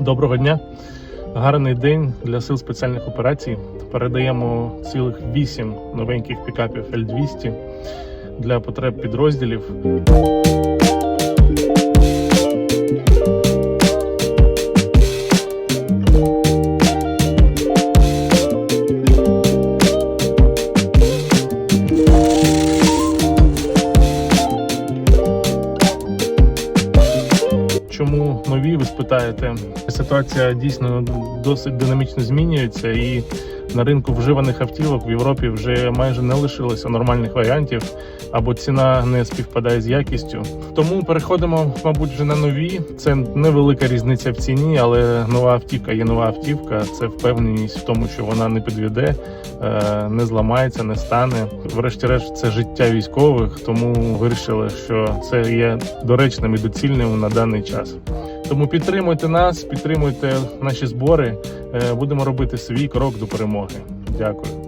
Доброго дня. Гарний день для сил спеціальних операцій. Передаємо цілих 8 новеньких пікапів L200 для потреб підрозділів. Чому нові, ви спитаєте? Ситуація дійсно досить динамічно змінюється, і на ринку вживаних автівок в Європі вже майже не лишилося нормальних варіантів, або ціна не співпадає з якістю. Тому переходимо, мабуть, вже на нові. Це невелика різниця в ціні, але нова автівка є нова автівка. Це впевненість в тому, що вона не підведе, е, не зламається, не стане. Врешті-решт, це життя військових, тому вирішили, що це є доречним і доцільним на даний час. Тому підтримуйте нас, підтримуйте наші збори. Е, Будемо робити свій крок до перемоги. Дякую.